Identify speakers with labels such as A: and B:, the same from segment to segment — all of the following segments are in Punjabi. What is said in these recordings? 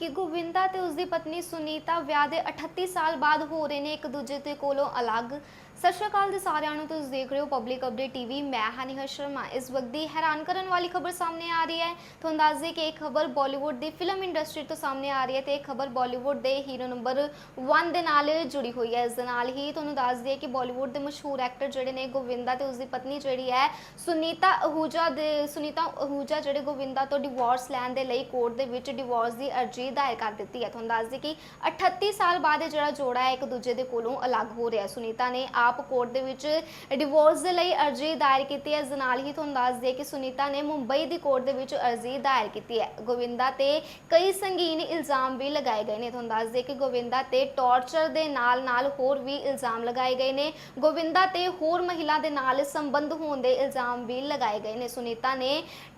A: ਕਿ ਗੋਵਿੰਦਾ ਤੇ ਉਸਦੀ ਪਤਨੀ ਸੁਨੀਤਾ ਵਿਆਹ ਦੇ 38 ਸਾਲ ਬਾਅਦ ਹੋ ਰਹੇ ਨੇ ਇੱਕ ਦੂਜੇ ਦੇ ਕੋਲੋਂ ਅਲੱਗ। ਸਤਿ ਸ਼੍ਰੀ ਅਕਾਲ ਜੀ ਸਾਰਿਆਂ ਨੂੰ, ਤੁਸੀਂ ਦੇਖ ਰਹੇ ਹੋ ਪਬਲਿਕ ਅਪਡੇਟ ਟੀਵੀ ਮੈਂ ਹਾਂ ਸ਼ਰਮਾ। ਇਸ ਵਕਤ ਦੀ ਹੈਰਾਨ ਕਰਨ ਵਾਲੀ ਖਬਰ ਸਾਹਮਣੇ ਆ ਰਹੀ ਹੈ। ਤੁਹਾਨੂੰ ਦੱਸ ਦਈਏ ਕਿ ਇਹ ਖਬਰ ਬਾਲੀਵੁੱਡ ਦੀ ਫਿਲਮ ਇੰਡਸਟਰੀ ਤੋਂ ਸਾਹਮਣੇ ਆ ਰਹੀ ਹੈ ਤੇ ਇਹ ਖਬਰ ਬਾਲੀਵੁੱਡ ਦੇ ਹੀਰੋ ਨੰਬਰ 1 ਦੇ ਨਾਲ ਜੁੜੀ ਹੋਈ ਹੈ। ਇਸ ਦੇ ਨਾਲ ਹੀ ਤੁਹਾਨੂੰ ਦੱਸ ਦਈਏ ਕਿ ਬਾਲੀਵੁੱਡ ਦੇ ਮਸ਼ਹੂਰ ਐਕਟਰ ਜਿਹੜੇ ਨੇ ਗੋਵਿੰਦਾ ਤੇ ਉਸਦੀ ਪਤਨੀ ਜਿਹੜੀ ਹੈ, ਸੁਨੀਤਾ ਅਹੂਜਾ ਦੇ, ਸੁਨੀਤਾ ਅਹੂਜਾ ਜਿਹੜੇ ਗੋਵਿੰਦਾ ਤੋਂ ਡਿਵੋਰਸ ਲੈਣ ਦੇ ਲਈ ਕੋਰਟ ਦੇ ਵਿੱਚ ਡਿਵੋਰਸ ਦੀ ਅਰਜ਼ੀ ਦਾਇਰ ਕਰ ਦਿੱਤੀ ਹੈ। ਤੁਹਾਨੂੰ ਦੱਸ ਦਈਏ ਕਿ 38 ਸਾਲ ਬਾਅਦ ਇਹ ਜਿਹੜਾ ਜੋੜਾ ਹੈ ਇੱਕ ਦੂਜੇ ਦੇ ਕੋਲੋਂ ਅਲੱਗ ਹੋ ਰਿਹਾ ਸੁਨੀਤਾ ਨੇ ਆਪ ਕੋਰਟ ਦੇ ਵਿੱਚ ਡਿਵੋਰਸ ਦੇ ਲਈ ਅਰਜ਼ੀ ਦਾਇਰ ਕੀਤੀ ਹੈ। ਇਸ ਨਾਲ ਹੀ ਤੁਹਾਨੂੰ ਦੱਸ ਦਈਏ ਕਿ ਸੁਨੀਤਾ ਨੇ ਮੁੰਬਈ ਦੀ ਕੋਰਟ ਦੇ ਵਿੱਚ ਅਰਜ਼ੀ ਦਾਇਰ ਕੀਤੀ ਹੈ। ਗੋਵਿੰਦਾ ਤੇ ਕਈ ਸੰਗੀਨ ਇਲਜ਼ਾਮ ਵੀ ਲਗਾਏ ਗਏ ਨੇ। ਤੁਹਾਨੂੰ ਦੱਸ ਦਈਏ ਕਿ ਗੋਵਿੰਦਾ ਤੇ ਟੌਰਚਰ ਦੇ ਨਾਲ-ਨਾਲ ਹੋਰ ਵੀ ਇਲਜ਼ਾਮ ਲਗਾਏ ਗਏ ਨੇ। ਗੋਵਿੰਦਾ ਤੇ ਹੋਰ ਮਹਿਲਾ ਦੇ ਨਾਲ ਸੰਬੰਧ ਹੋਣ ਦੇ ਇਲਜ਼ਾਮ ਵੀ ਲਗਾਏ ਗਏ ਨੇ। ਸੁਨੀਤਾ ਨੇ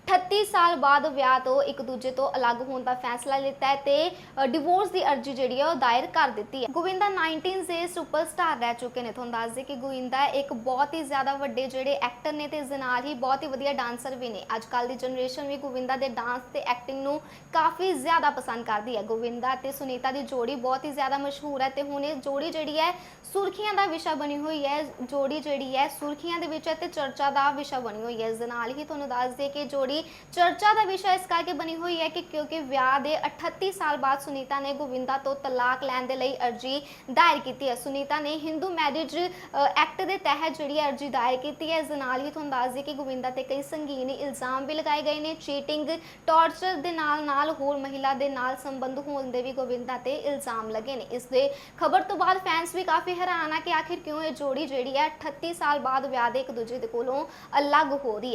A: 38 ਸਾਲ ਬਾਅਦ ਵਿਆਹ ਤੋਂ ਇੱਕ ਦੂਜੇ ਤੋਂ ਅਲੱਗ ਹੋਣ ਦਾ ਫੈਸਲਾ ਲਿੱਤਾ ਹੈ ਤੇ ਡਿਵੋਰਸ ਦੀ ਅਰਜ਼ੀ ਜਿਹੜੀ ਹੈ ਉਹ ਦਾਇਰ ਕਰ ਦਿੱਤੀ ਹੈ। ਗੋਵਿੰਦਾ 19 ਦੇ ਸੁਪਰਸਟਾਰ ਰਹਿ ਚੁੱਕੇ ਨੇ। ਤੁਹਾਨੂੰ ਦੱਸ ਦੇ ਕਿ ਗੋਵਿੰਦਾ ਇੱਕ ਬਹੁਤ ਹੀ ਜ਼ਿਆਦਾ ਵੱਡੇ ਜਿਹੜੇ ਐਕਟਰ ਨੇ ਤੇ ਇਸ ਦੇ ਨਾਲ ਹੀ ਬਹੁਤ ਹੀ ਵਧੀਆ ਡਾਂਸਰ ਵੀ ਨੇ। ਅੱਜ ਕੱਲ ਦੀ ਜਨਰੇਸ਼ਨ ਵੀ ਗੋਵਿੰਦਾ ਦੇ ਡਾਂਸ ਤੇ ਐਕਟਿੰਗ ਨੂੰ ਕਾਫੀ ਜ਼ਿਆਦਾ ਪਸੰਦ ਕਰਦੀ ਹੈ। ਗੋਵਿੰਦਾ ਤੇ ਸੁਨੀਤਾ ਦੀ ਜੋੜੀ ਬਹੁਤ ਹੀ ਜ਼ਿਆਦਾ ਮਸ਼ਹੂਰ ਹੈ ਤੇ ਹੁਣ ਇਹ ਜੋੜੀ ਜਿਹੜੀ ਹੈ ਸੁਰਖੀਆਂ ਦਾ ਵਿਸ਼ਾ ਬਣੀ ਹੋਈ ਹੈ। ਜੋੜੀ ਜਿਹੜੀ ਹੈ ਸੁਰਖੀਆਂ ਦੇ ਵਿੱਚ ਹੈ ਤੇ ਚਰਚਾ ਦਾ ਵਿਸ਼ਾ ਬਣੀ ਹੋਈ ਹੈ। ਇਸ ਦੇ ਨਾਲ ਹੀ ਤੁਹਾਨੂੰ ਦੱਸ ਦੇ ਕਿ ਜੋੜੀ ਚਰਚਾ ਦਾ ਵਿਸ਼ਾ ਇਸ ਕਰਕੇ ਬਣੀ ਹੋਈ ਹੈ ਕਿ ਕਿਉਂਕਿ ਵਿਆਹ ਦੇ 38 ਸਾਲ ਬਾਅਦ ਸੁਨੀਤਾ ਨੇ ਗੋਵਿੰਦਾ ਤੋਂ ਤਲਾਕ ਲੈਣ ਦੇ ਲਈ ਅਰਜ਼ੀ ਦਾਇਰ ਕੀਤੀ ਹੈ। ਸੁਨੀਤਾ ਨੇ ਹਿੰਦੂ ਮੈਰਿਜ ਐਕਟ ਦੇ ਤਹਿਤ ਜਿਹੜੀ ਅਰਜ਼ੀ ਦਾਇਰ ਕੀਤੀ ਹੈ, ਇਸ ਦੇ ਨਾਲ ਹੀ ਤੁਹਾਨੂੰ ਦੱਸ ਦਈਏ ਕਿ ਗੋਵਿੰਦਾ ਤੇ ਕਈ ਸੰਗੀਨ ਇਲਜ਼ਾਮ ਵੀ ਲਗਾਏ ਗਏ ਨੇ। ਚੀਟਿੰਗ, ਟੌਰਚਰ ਦੇ ਨਾਲ ਨਾਲ ਹੋਰ ਮਹਿਲਾ ਦੇ ਨਾਲ ਸੰਬੰਧ ਹੋਣ ਦੇ ਵੀ ਗੋਵਿੰਦਾ ਤੇ ਇਲਜ਼ਾਮ ਲੱਗੇ ਨੇ। ਇਸ ਦੇ ਖਬਰ ਤੋਂ ਬਾਅਦ ਫੈਨਸ ਵੀ ਕਾਫੀ ਹੈਰਾਨ ਆ ਕਿ ਆਖਿਰ ਕਿਉਂ ਇਹ ਜੋੜੀ ਜਿਹੜੀ ਹੈ 38 ਸਾਲ ਬਾਅਦ ਵਿਆਹ ਦੇ ਇੱਕ ਦੂਜੇ ਦੇ ਕੋਲੋਂ ਅਲੱਗ ਹੋ ਰਹੀ